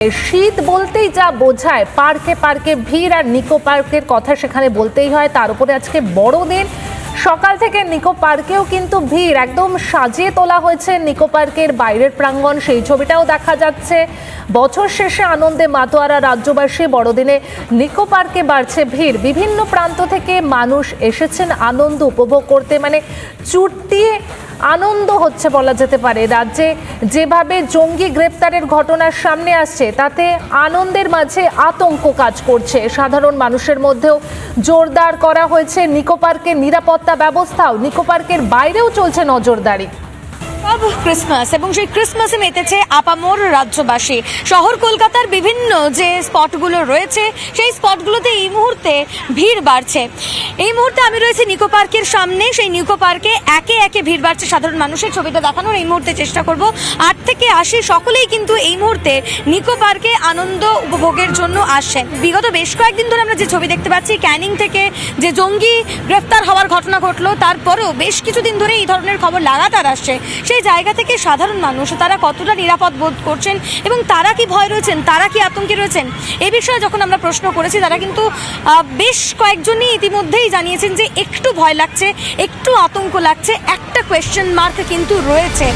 শীত বলতেই যা বোঝায়, পার্কে পার্কে ভিড় আর নিকো পার্কের কথা সেখানে বলতেই হয়। তার উপরে আজকে বড়দিন সকাল থেকে নিকো পার্কেও কিন্তু ভিড়। একদম সাজিয়ে তোলা হয়েছে নিকো পার্কের বাইরের প্রাঙ্গণ। সেই ছবিটাও দেখা যাচ্ছে। বছর শেষে আনন্দে মাতোয়ারা রাজ্যবাসী বড়দিনে নিকো পার্কে বাড়ছে ভিড়। বিভিন্ন প্রান্ত থেকে মানুষ এসেছেন আনন্দ উপভোগ করতে। মানে চুট দিয়ে আনন্দ হচ্ছে বলা যেতে পারে। রাজ্যে যেভাবে জঙ্গি গ্রেপ্তারের ঘটনার সামনে আসছে, তাতে আনন্দের মাঝে আতঙ্ক কাজ করছে। সাধারণ মানুষের মধ্যেও জোরদার করা হয়েছে। নিকোপার্কের নিরাপত্তা ব্যবস্থাও নিকোপার্কের বাইরেও চলছে নজরদারি। ক্রিসমাস এবং সেই ক্রিসমাসে মেতেছে আপামোর রাজ্যবাসী। শহর কলকাতার বিভিন্ন যে স্পটগুলো রয়েছে, সেই স্পটগুলোতে এই মুহূর্তে ভিড় বাড়ছে। এই মুহূর্তে আমি রয়েছি নিকো পার্কের সামনে। সেই নিকো পার্কে একে একে ভিড় বাড়ছে সাধারণ মানুষের। ছবিটা দেখানোর এই মুহূর্তে চেষ্টা করব। আট থেকে আশি সকলেই কিন্তু এই মুহূর্তে নিকো পার্কে আনন্দ উপভোগের জন্য আসছেন। বিগত বেশ কয়েকদিন ধরে আমরা যে ছবি দেখতে পাচ্ছি, ক্যানিং থেকে যে জঙ্গি গ্রেফতার হওয়ার ঘটনা ঘটলো, তারপরেও বেশ কিছুদিন ধরে এই ধরনের খবর লাগাতার আসছে। সেই জায়গা থেকে সাধারণ মানুষ, তারা কতটা নিরাপদ বোধ করছেন এবং তারা কি ভয় রয়েছেন? তারা কি আতঙ্কে রয়েছেন? এ বিষয়ে যখন আমরা প্রশ্ন করেছি, তারা কিন্তু বেশ কয়েকজনই ইতিমধ্যেই জানিয়েছেন যে একটু ভয় লাগছে, একটু আতঙ্ক লাগছে, একটা কোয়েশ্চেন মার্ক কিন্তু রয়েছে।